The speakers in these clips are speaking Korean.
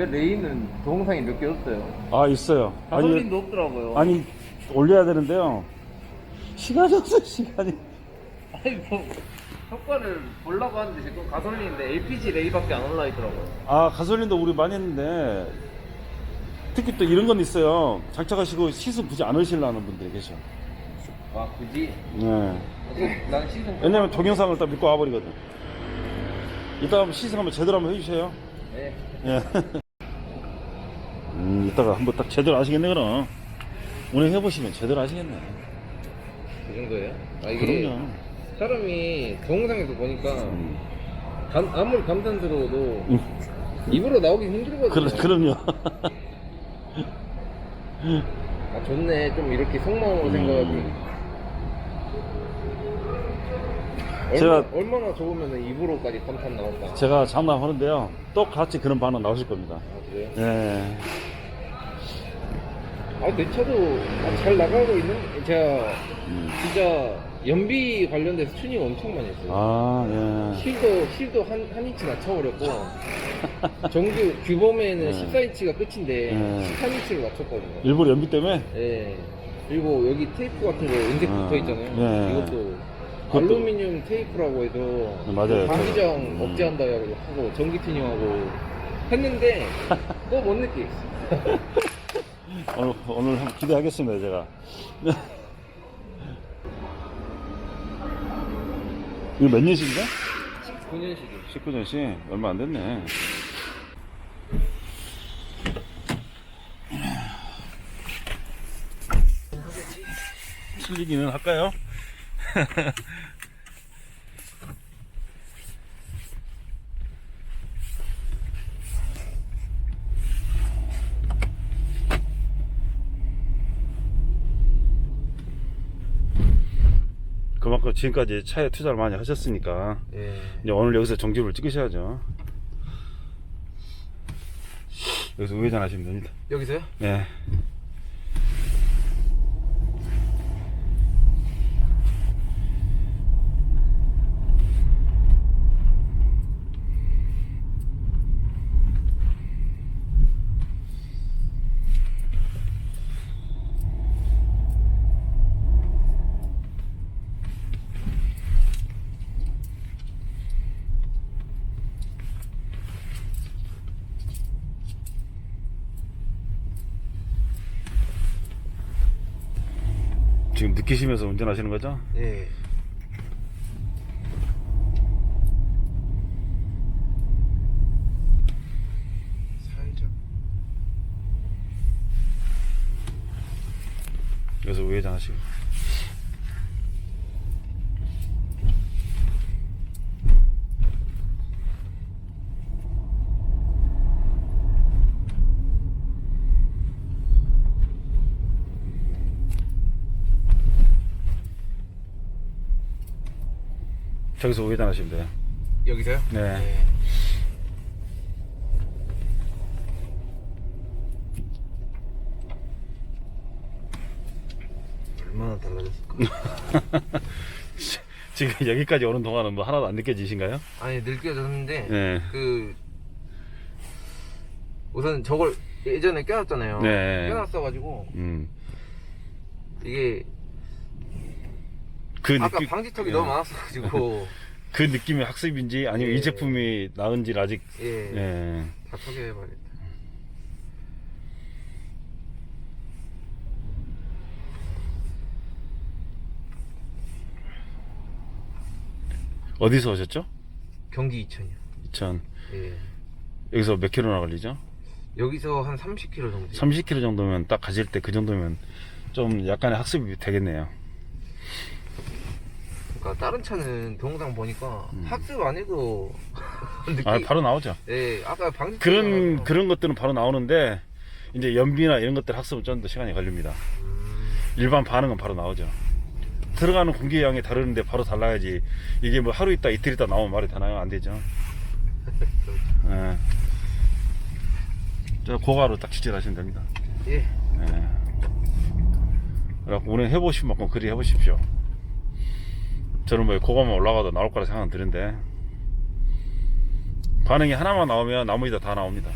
왜 레이는 동영상이 몇 개 없어요? 아 있어요. 가솔린도 없더라고요. 아니 올려야 되는데요. 시간이 없어요 시간이. 아니 뭐 효과를 보려고 하는데 지금 가솔린인데 LPG 레이밖에 안 올라 있더라고요. 아 가솔린도 우리 많이 했는데 특히 또 이런 건 있어요. 장착하시고 시승 굳이 안 하시려는 분들이 계셔. 아 굳이? 네. 난 시즌 왜냐면 동영상을 딱 믿고 와버리거든. 이따 한번 시승 한번 제대로 한번 해주세요. 네. 예. 음, 이따가 한번 딱 제대로 아시겠네, 그럼. 오늘 해보시면 제대로 아시겠네. 그 정도예요? 아 이게 그럼요. 사람이 동영상에서 보니까 음. 감- 아무리 감탄스러워도 음, 입으로 나오기 힘들거든요. 그, 그럼요. 아 좋네 좀 이렇게 속마음으로 음. 생각하지. 얼마, 제가- 얼마나 좋으면 입으로까지 감탄 나올까? 제가 장담하는데요. 똑같이 그런 반응 나오실 겁니다. 아 그래요? 예. 아 내 차도 아, 잘 나가고 있는 제가 음. 진짜 연비 관련돼서 튜닝 엄청 많이 했어요. 아, 예. 실도 실도 한, 한 인치 낮춰버렸고 정규 규범에는 네. 14인치가 끝인데 네. 13인치를 맞췄거든요. 일부러 연비 때문에? 예. 그리고 여기 테이프 같은 거 은색 아, 붙어 있잖아요. 네. 이것도 그것도- 알루미늄 테이프라고 해서 네, 맞아요. 방지장 음. 억제한다 하고 전기 튜닝하고 했는데 또 못 느끼겠어. 오늘, 오늘 한번 기대하겠습니다, 제가. 이거 몇 년식인가? 9년식이요. 19년씩? 얼마 안 됐네. 실리기는 할까요? 그만큼 지금까지 차에 투자를 많이 하셨으니까 예. 이제 오늘 여기서 정지를 찍으셔야죠. 여기서 우회전 하시면 됩니다. 여기서요? 네. 지금 느끼시면서 운전하시는 거죠? 예. 살짝 여기서 우회전 하시고. 저기서 우회전 하시면 돼요. 여기서요? 네. 예. 얼마나 달라졌을까? 지금 여기까지 오는 동안은 뭐 하나도 안 느껴지신가요? 아니 느껴졌는데 네. 그 우선 저걸 예전에 껴놨잖아요. 네. 껴놨어가지고 음. 이게 그 아까 느낌, 방지턱이 예. 너무 많았어가지고 그 느낌이 학습인지 아니면 예. 이 제품이 나은지 아직 예, 예. 다 소개해봐야겠다. 어디서 오셨죠? 경기 2천이요. 2000 예. 여기서 몇 킬로나 걸리죠? 여기서 한 30km 정도. 30킬로 정도면 딱 가실 때 그 정도면 좀 약간의 학습이 되겠네요. 그러니까 다른 차는 동영상 보니까 학습 안 해도 느끼. 음. 아 바로 나오죠. 예, 아까 방지 그런 그런 것들은 바로 나오는데 이제 연비나 이런 것들 학습은 좀 더 시간이 걸립니다. 음, 일반 반응은 바로 나오죠. 들어가는 공기 양이 다르는데 바로 달라야지 이게 뭐 하루 있다 이틀 있다 나오면 말이 되나요? 안 되죠. 예. 저 고가로 딱 지질하시면 됩니다. 예. 예. 그래갖고 오늘 해보신 만큼 그리 해보십시오. 저는 뭐 고가만 올라가도 나올 거라 생각은 드는데 반응이 하나만 나오면 나머지 다 나옵니다.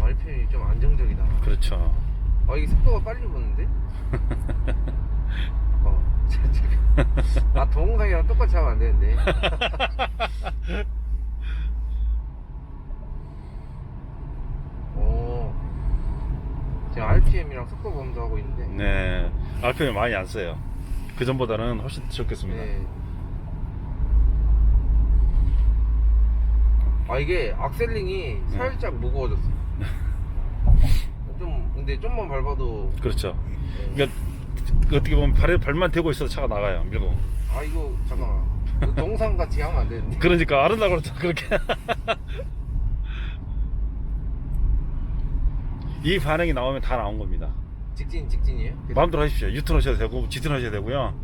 RPM이 좀 안정적이다. 그렇죠. 아 이게 속도가 빨리 붙는데? 어, 아 동영상이랑 똑같이 하면 안 되는데. 오, 지금 RPM이랑 속도 검도 하고 있는데. 네. RPM 많이 안 써요. 그 전보다는 훨씬 적겠습니다. 네. 아 이게 악셀링이 네. 살짝 무거워졌어. 좀 근데 좀만 밟아도. 그렇죠. 네. 그러니까 어떻게 보면 발에 발만 대고 있어도 차가 나가요. 밀고. 아 이거 잠깐만. 이거 동상 같이 하면 안 되는데. 그러니까 아른다고 그랬죠. 그렇게. 이 반응이 나오면 다 나온 겁니다. 직진 직진이에요? 마음대로 하십시오. 유턴 하셔도 되고, 지턴 하셔도 되고요.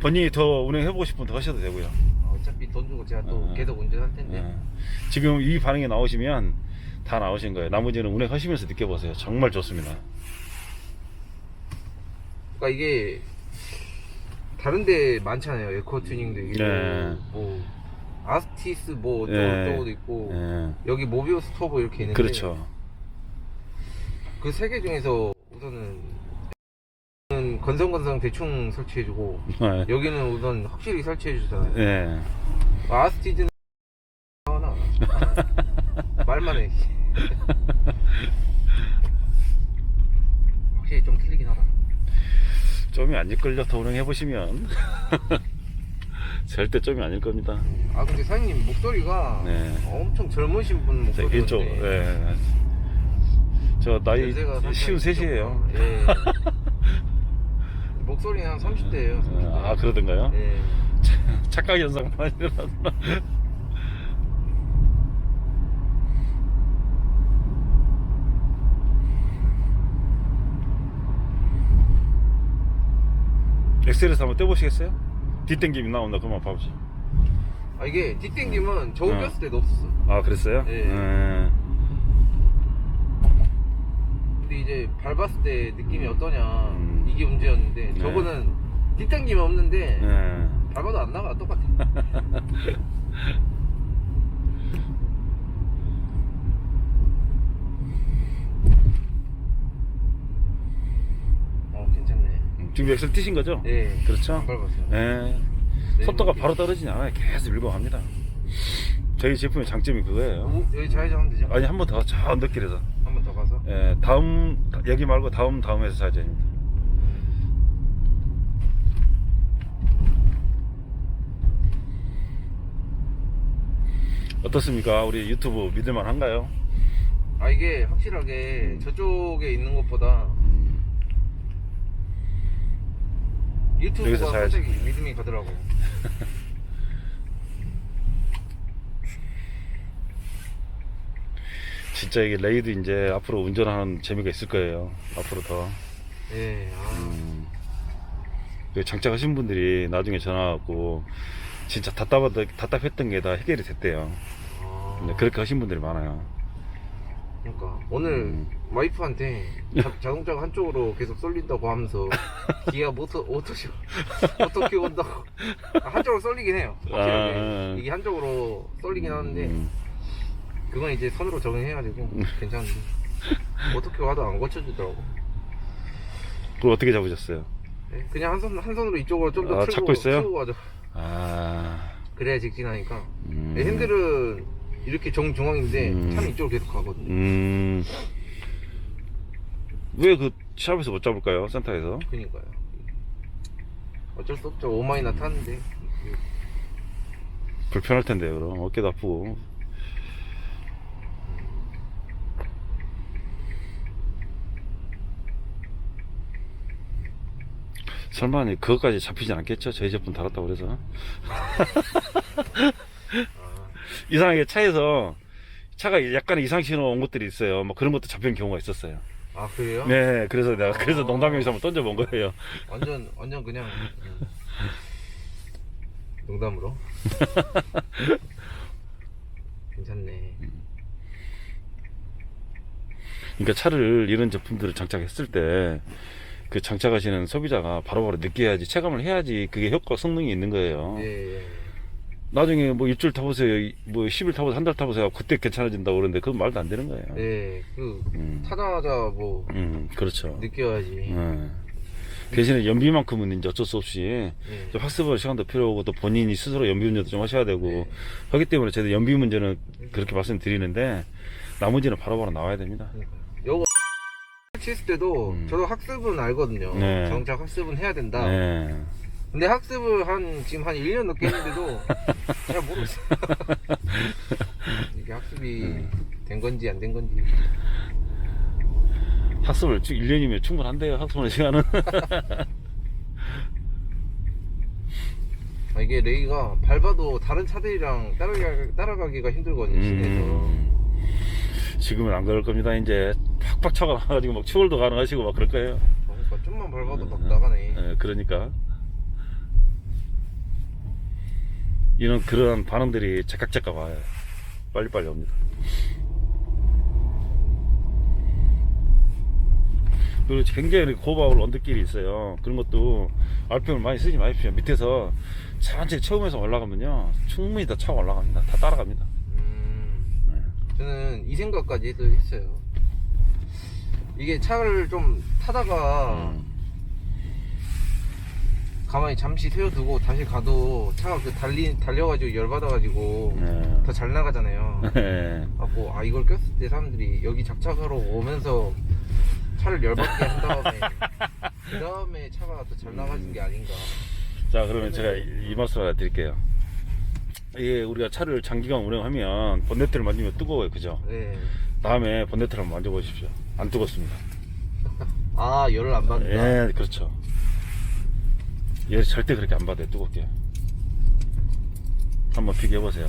본인이 더 운행해보고 싶으면 더 하셔도 되고요. 아, 어차피 돈 주고 제가 또 어. 계속 운전할 텐데. 예. 지금 이 반응이 나오시면 다 나오신 거예요. 나머지는 운행하시면서 느껴보세요. 정말 좋습니다. 그러니까 이게 다른데 많잖아요. 에코 튜닝도 있고 네. 뭐 아스티스 뭐 어쩌고 예. 저쩌고도 있고 예. 여기 모비우스 터보 이렇게 있는데 그렇죠. 그 세 개 중에서 우선은 는 건성건성 대충 설치해주고 예. 여기는 우선 확실히 설치해주잖아요. 예. 아스티즈는 하나 말만 해. 확실히 좀 틀리긴 하다. 좀이 아닐 걸요. 더 운행 해보시면. 절대 좀이 아닐 겁니다. 아 근데 사장님 목소리가 네. 엄청 젊으신 분저 목소리인데 이쪽, 예. 저 나이 쉬운 셋이에요. 예. 목소리는 한 30대예요. 아, 그러던가요? 예. 착각 현상 많이 일어났나? 엑셀에서 한번 떼보시겠어요? 뒷땡김이 나온다 그만 봐보시 아 이게 뒷땡김은 저우 어. 꼈을 때도 없었어. 아 그랬어요? 예. 예. 근데 이제 밟았을 때 느낌이 어떠냐 음. 이게 문제였는데 네. 저거는 뒷땡김이 없는데 예. 밟아도 안 나가 똑같아. 어 괜찮네. 지금 엑셀 뛰신 거죠? 예. 그렇죠? 안 밟았어요. 예. 네, 속도가. 바로 떨어지지 않아요. 계속 밀고 갑니다. 저희 제품의 장점이 그거예요. 오, 여기 좌회전하면 되죠? 아니 한 번 더저 언덕길에서 한번 더 가서. 예, 다음 여기 말고 다음 다음에서 사전입니다. 어떻습니까? 우리 유튜브 믿을만 한가요? 아 이게 확실하게 저쪽에 있는 것보다 유튜브가 사야지. 살짝 믿음이 가더라고. 진짜 이게 레이드 이제 앞으로 운전하는 재미가 있을 거예요. 앞으로 더. 예. 아, 음. 그 장착하신 분들이 나중에 전화하고 진짜 답답하다, 답답했던 게 다 해결이 됐대요. 아. 네, 그렇게 하신 분들이 많아요. 그러니까 오늘 음. 와이프한테 자, 자동차가 한쪽으로 계속 쏠린다고 하면서 기아 모터 오토쇼 오토키 온다고 아, 한쪽으로 쏠리긴 해요. 확실하게 아. 이게 한쪽으로 쏠리긴 하는데 음. 그건 이제 선으로 적응해가지고 괜찮은데 오토키 와도 안 고쳐주더라고. 그걸 어떻게 잡으셨어요? 네, 그냥 한 손 한 손으로 이쪽으로 좀 더 아, 틀고 잡고 있어요? 틀고 가죠. 아. 그래야 직진하니까. 음. 네, 핸들은 이렇게 정중앙인데 음. 차는 이쪽으로 계속 가거든요. 음. 왜 그 샵에서 못 잡을까요? 센터에서? 그니까요. 어쩔 수 없죠. 오마이나 타는데. 불편할 텐데, 그럼. 어깨도 아프고. 설마 그것까지 잡히진 않겠죠? 저희 제품 달았다고 그래서. 이상하게 차에서 차가 약간 이상 신호 온 것들이 있어요. 뭐 그런 것도 잡히는 경우가 있었어요. 아 그래요? 네, 그래서 내가 그래서 아. 농담이면서 한번 던져본 거예요. 완전 완전 그냥 음. 농담으로. 괜찮네. 그러니까 차를 이런 제품들을 장착했을 때 그 장착하시는 소비자가 바로바로 느껴야지 체감을 해야지 그게 효과 성능이 있는 거예요. 예, 예. 나중에 뭐 일주일 타보세요, 뭐 10일 타보세요, 한 달 타보세요, 그때 괜찮아진다고 그러는데 그건 말도 안 되는 거예요. 예, 그 음, 타자마자 뭐 음, 그렇죠. 느껴야지. 예. 대신에 연비만큼은 이제 어쩔 수 없이 예. 좀 학습할 시간도 필요하고 또 본인이 스스로 연비 운전도 좀 하셔야 되고 네. 하기 때문에 저희도 연비 문제는 그렇게 말씀드리는데 나머지는 바로바로 나와야 됩니다. 요거 칠 때도 음. 저도 학습은 알거든요. 네. 정착 학습은 해야 된다. 네. 근데 학습을 한 지금 한 1년 넘게 했는데도 잘 모르겠어요. 이게 학습이 음. 된 건지 안 된 건지. 학습을 1년이면 충분한데요. 학습하는 시간은. 아, 이게 레이가 밟아도 다른 차들이랑 따라가, 따라가기가 힘들거든요, 시내에서. 음. 지금은 안 그럴 겁니다. 이제 팍팍 차가 나가지고 막 추월도 가능하시고 막 그럴 거예요. 그러니까 좀만 밟아도 막 나가네. 예, 그러니까. 이런 그런 반응들이 제깍제깍 와요. 빨리빨리 옵니다. 그리고 굉장히 고바울 언덕길이 있어요. 그런 것도 RPM을 많이 쓰지 마십시오. 밑에서 천천히 처음에서 올라가면요. 충분히 다 차가 올라갑니다. 다 따라갑니다. 음, 네. 저는 이 생각까지 도 했어요. 이게 차를 좀 타다가 음. 가만히 잠시 세워두고 다시 가도 차가 그 달리, 달려가지고 열받아가지고 네. 더 잘 나가잖아요. 네. 하고 아 이걸 꼈을 때 사람들이 여기 장착하러 오면서 차를 열받게 한 다음에 그 다음에 차가 더 잘 나가는 게 아닌가. 자 그러면 제가 이, 이 말씀 하나 드릴게요. 이게 우리가 차를 장기간 운행하면 본네트를 만지면 뜨거워요, 그죠? 네. 다음에 본네트를 한번 만져보십시오. 안 뜨겁습니다. 아 열을 안 받는다. 예, 그렇죠. 얘 절대 그렇게 안 받아요, 뜨겁게. 한번 비교해 보세요.